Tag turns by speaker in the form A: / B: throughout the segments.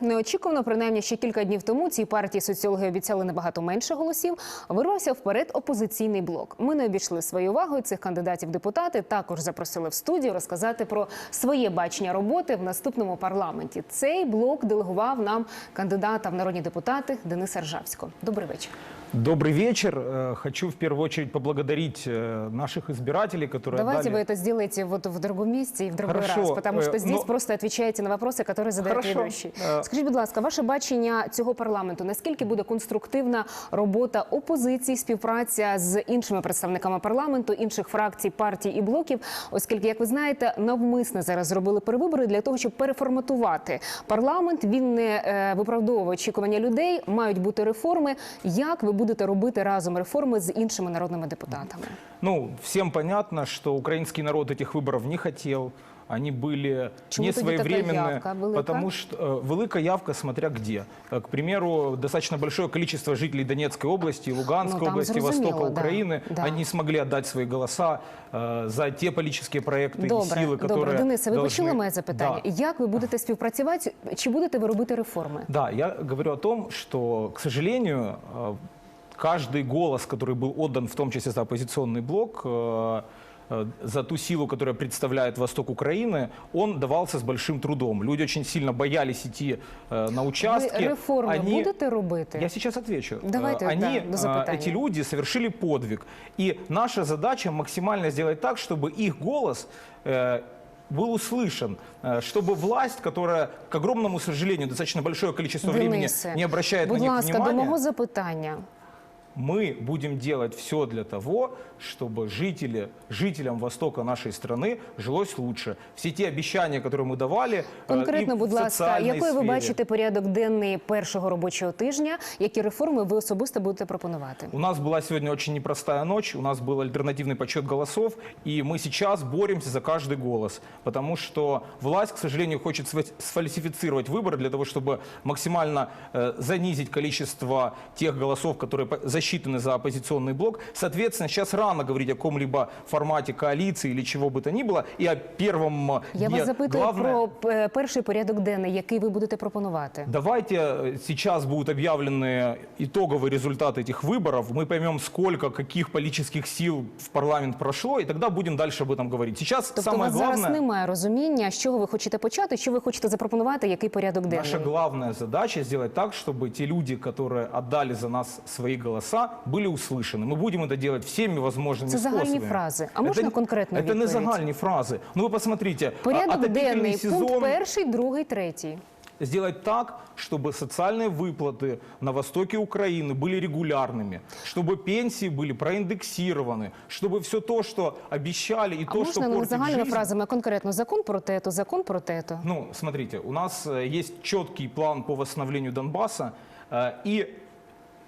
A: Неочікувано, принаймні ще кілька днів тому цій партії соціологи обіцяли набагато менше голосів. Вирвався вперед опозиційний блок. Ми не обійшли своєю увагою цих кандидатів депутати. Також запросили в студію розказати про своє бачення роботи в наступному парламенті. Цей блок делегував нам кандидата в народні депутати Дениса Ржавського. Добрий вечір.
B: Добрый вечер. Э, Хочу в первую очередь поблагодарить э, наших избирателей, которые
A: Давайте
B: дали...
A: вы это сделаете вот в другом месте и в другой
B: Хорошо,
A: раз, потому что
B: э,
A: здесь
B: но-
A: просто отвечаете на вопросы, которые задает
B: Хорошо,
A: ведущий.
B: э,
A: Скажіть, будь ласка, ваше бачення цього парламенту, наскільки буде конструктивна робота опозиції, співпраця з іншими представниками парламенту, інших фракцій, партій і блоків, оскільки, як ви знаєте, навмисне зараз зробили перевибори для того, щоб переформатувати парламент. Він не е, виправдовує очікування людей. Мають бути реформи. Як ви будете робити разом реформи з іншими народними депутатами?
B: Ну, всем понятно, что украинский народ этих выборов не хотел. Они были
A: Чему
B: не
A: тоді така
B: своевременные,
A: явка велика?
B: потому что э, велика явка, смотря где. Э, К примеру, достаточно большое количество жителей Донецкой области, Луганской
A: Ну, там
B: области,
A: зрозуміло,
B: Востока
A: да,
B: Украины,
A: да.
B: они смогли отдать свои голоса э, за те политические проекты и
A: Добре,
B: силы, которые
A: добре. Денисе, ви
B: должны-
A: почули моє запитання?
B: Да.
A: Як ви будете співпрацювати? Чи будете ви робити реформи?
B: Да, я говорю о том, что, к сожалению, э, каждый голос, который был отдан, в том числе за оппозиционный блок, э, э, за ту силу, которая представляет восток Украины, он давался с большим трудом. Люди очень сильно боялись идти э, на участки.
A: Ви реформи
B: Они-
A: будете робити?
B: Я сейчас отвечу.
A: Давайте,
B: Э, Они,
A: да, до
B: э,
A: запитания.
B: эти люди совершили подвиг. И наша задача максимально сделать так, чтобы их голос э, был услышан, э, чтобы власть, которая, к огромному сожалению, достаточно большое количество времени
A: Денисе,
B: не обращает
A: будь
B: на них
A: ласка,
B: внимания,
A: до мого запитання.
B: мы будем делать все для того, чтобы жители, жителям востока нашей страны жилось лучше. Все те обещания, которые мы давали, э,
A: Конкретно,
B: и в
A: будь ласка,
B: социальной
A: якою ви
B: сфере.
A: бачите порядок денний першого робочого тижня? Які реформи ви особисто будете пропонувати?
B: У нас была сегодня очень непростая ночь, у нас был альтернативный подсчет голосов, и мы сейчас боремся за каждый голос, потому что власть, к сожалению, хочет сфа- сфальсифицировать выборы для того, чтобы максимально э, занизить количество тех голосов, которые по- засчитаны за оппозиционный блок. Соответственно, сейчас рано говорить о каком-либо формате коалиции или чего бы то ни было, и о первом э,
A: Я
B: дне.
A: вас запитую
B: Главное-
A: про е, перший порядок денний, який ви будете пропонувати.
B: Давайте э, сейчас будут объявлены итоговые результаты этих выборов. Мы поймем, сколько, каких политических сил в парламент прошло, и тогда будем дальше об этом говорить. Сейчас
A: Тобто у
B: самое
A: вас зараз
B: главное,
A: немає розуміння, з чого ви хочете почати, що ви хочете запропонувати, який порядок денний?
B: наша главная задача сделать так, чтобы те люди, которые отдали за нас свои голоса, были услышаны. Мы будем это делать всеми возможными
A: Це загальні
B: способами.
A: фрази. А можна
B: это,
A: конкретну
B: Это не
A: відповідь?
B: загальні фрази. Ну вы посмотрите, а-
A: Порядок
B: отопительный
A: денний,
B: сезон...
A: пункт перший, другий, третій.
B: сделать так, чтобы социальные выплаты на востоке Украины были регулярными, чтобы пенсии были проиндексированы, чтобы все то, что обещали и
A: А
B: то, что
A: можна не
B: портит
A: загальними
B: жизнь...
A: фразами, а конкретно закон про тето, закон про тето.
B: Ну, смотрите, у нас э, есть четкий план по восстановлению Донбасса э, и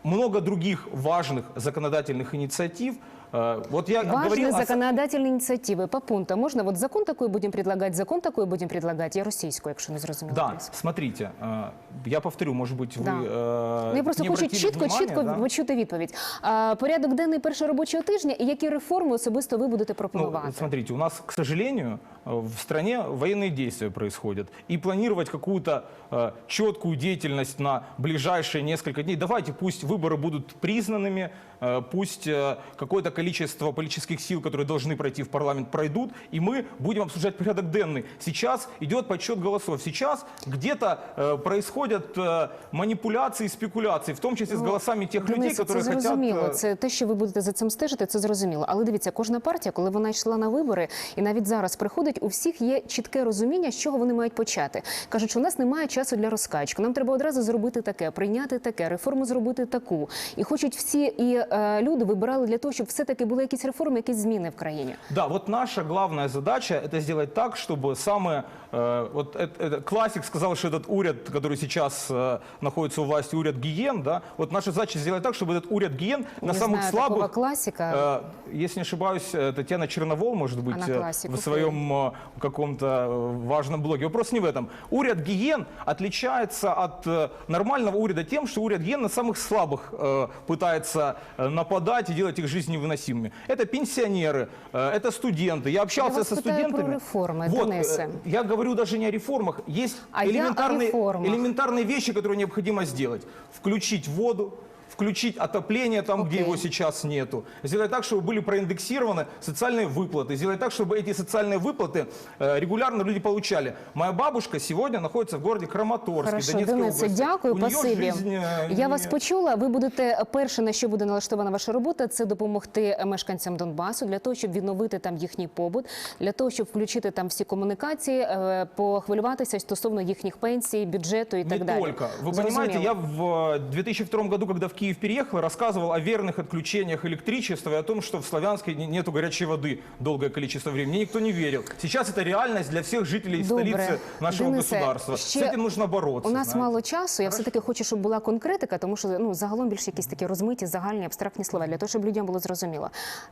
B: много других важных законодательных инициатив. Э, Вот я
A: Важные
B: говорил о со-
A: законодательные инициативы по пунктам. Можно вот закон такой будем предлагать, закон такой будем предлагать. Я російською, якщо не зрозуміло.
B: Да,
A: принцип.
B: смотрите, э, я повторю, может быть, вы
A: Да.
B: э,
A: Ну, я просто
B: не
A: хочу
B: обратили
A: чітко,
B: внимания,
A: чітко
B: да?
A: почути відповідь. А, порядок денний першого робочого тижня і які реформи особисто ви будете
B: Ну,
A: пропонувати?
B: смотрите, у нас, к сожалению, э, в стране военные действия происходят. И планировать какую-то э, четкую деятельность на ближайшие несколько дней, давайте пусть выборы будут признанными, э, пусть э, какое-то количество политических сил, которые должны пройти в парламент, пройдут, и мы будем обсуждать порядок денный. Сейчас идет подсчет голосов. Сейчас где-то э, происходят э, манипуляции, спекуляции, в том числе с голосами тех людей,
A: Денисе,
B: которые
A: це
B: хотят...
A: зрозуміло.
B: э,
A: Це те, що ви будете за цим стежити, це зрозуміло. Але дивіться, кожна партія, коли вона йшла на вибори, і навіть зараз приходить, у всіх є чітке розуміння, з чого вони мають почати. Кажуть, що у нас немає часу для розкачки. Нам треба одразу зробити таке, прийняти таке, реформу зробити таку. І хочуть всі і е, люди вибирали для того, щоб все-таки були якісь реформи, якісь зміни в країні.
B: Да, вот наша главная задача это сделать так, чтобы самые э, вот это, это- классик сказал, что этот уряд, который сейчас э, находится у власти, уряд гиен, да, вот наша задача сделать так, чтобы этот уряд гиен на
A: Не
B: самых
A: знаю такого
B: слабых,
A: классика.
B: э, если не ошибаюсь, э, Татьяна Черновол, может быть,
A: Она
B: э,
A: классик,
B: в
A: окей.
B: своем э, каком-то э, важном блоге. Вопрос не в этом. Уряд гиен отличается от э, нормального уряда тем, что уряд гиен на самых слабых э, пытается э, нападать и делать их жизнь невыносимыми. Это пенсионеры, э, это студенты. Я общался
A: вас
B: со
A: питаю про
B: студентами.
A: реформи,
B: вот,
A: Денисе.
B: э, я говорю даже не о реформах. Есть
A: А я о
B: элементарные,
A: реформах.
B: элементарные вещи, которые необходимо сделать. Включить воду, включить отопление там, где
A: Окей.
B: его сейчас нету. Сделать так, чтобы были проиндексированы социальные выплаты. Сделать так, чтобы эти социальные выплаты э, регулярно люди получали. Моя бабушка сегодня находится в городе Краматорске,
A: Хорошо,
B: Донецкой
A: Денисе,
B: области.
A: дякую,
B: У нее
A: пасибі.
B: жизнь, э,
A: Я
B: не-
A: вас почула. Ви будете перше, на що буде налаштована ваша робота, це допомогти мешканцям Донбасу для того, щоб відновити там їхній побут, для того, щоб включити там всі комунікації, е, похвилюватися стосовно їхніх пенсій, бюджету і
B: Не
A: так далі.
B: только. Вы
A: Зрозуміло.
B: понимаете, я в э, 2002 году, когда в Киев переехал, рассказывал о верных отключениях электричества и о том, что в Славянске не- нету горячей воды долгое количество времени. Мне никто не верил. Сейчас это реальность для всех жителей
A: Добре.
B: столицы нашего
A: Денисе,
B: государства.
A: ще
B: С этим нужно бороться.
A: У нас
B: знаете.
A: мало часу. Я все таки хочу, щоб була конкретика, тому що ну загалом більш якісь такі розмиті, загальні абстрактні слова для того, щоб людям було зрозуміло.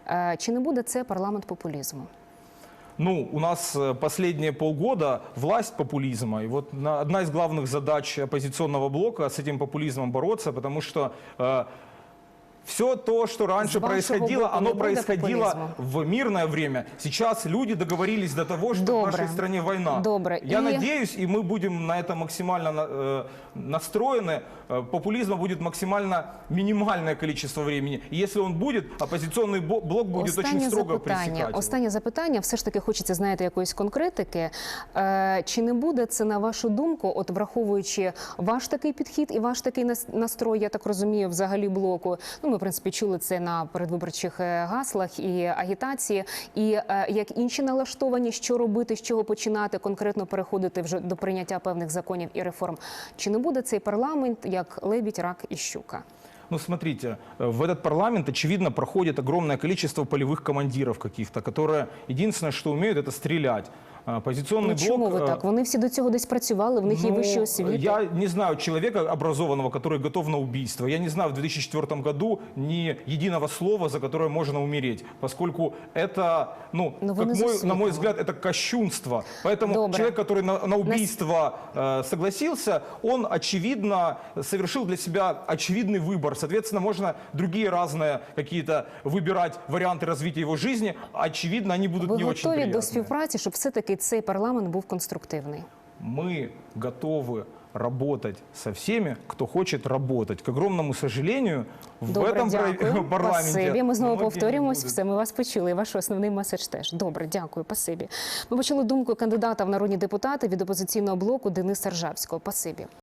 A: Е, Чи не буде це парламент популізму?
B: Ну, у нас э, последние полгода власть популизма. И вот на- одна из главных задач оппозиционного блока с этим популизмом бороться, потому что все то, что раньше
A: С вашего
B: происходило,
A: боку не
B: оно
A: будет
B: происходило
A: популизма?
B: в мирное время. Сейчас люди договорились до того, что в
A: Добре.
B: нашей стране война.
A: Добре.
B: Я
A: И-
B: надеюсь, и мы будем на это максимально на- э, настроены. Э, Популизма будет максимально минимальное количество времени. И если он будет, оппозиционный бо- блок будет очень
A: Останнє
B: строго
A: запитання.
B: пресекать. его.
A: Останнє запитання. Все ж таки хочеться знаєте якоїсь конкретики. Е, чи не буде це на вашу думку, от враховуючи ваш такий підхід і ваш такий нас- настрой, я так розумію, взагалі блоку. Ну, ми в принципі чули це на передвиборчих е, гаслах і агітації. І е, як інші налаштовані, що робити, з чого починати, конкретно переходити вже до прийняття певних законів і реформ. Чи не буде цей парламент як лебідь, рак і щука?
B: Ну, смотрите, э, в этот парламент, очевидно, проходит огромное количество полевых командиров каких-то, которые единственное, что умеют, это стрелять. А, Оппозиционный
A: Ну, чому
B: блок...
A: ви
B: э,
A: так? Вони всі до цього десь працювали, в них є
B: ну,
A: вищі освіти.
B: Я не знаю человека образованного, который готов на убийство. Я не знаю в 2004 году ни единого слова, за которое можно умереть, поскольку это, ну,
A: Но вы
B: как
A: не
B: мой, на
A: засветло.
B: мой взгляд, это кощунство. Поэтому
A: Добре.
B: человек, который на, на убийство э, согласился, он, очевидно, совершил для себя очевидный выбор. Соответственно, можно другие разные какие-то выбирать варианты развития его жизни. Очевидно, они будут
A: Ви
B: не очень
A: готові до
B: приятные.
A: співпраці, щоб все-таки цей парламент був конструктивний?
B: мы готовы работать со всеми, кто хочет работать. К огромному сожалению, в
A: Добре,
B: этом пар-
A: дякую.
B: парламенте...
A: Пасибі. Ми знову
B: многие не
A: повторюємось.
B: будут.
A: Все, ми вас почули. І ваш основний меседж теж. Добре, дякую. Пасибі. Ми почули думку кандидата в народні депутати від опозиційного блоку Дениса Ржавського. Пасибі.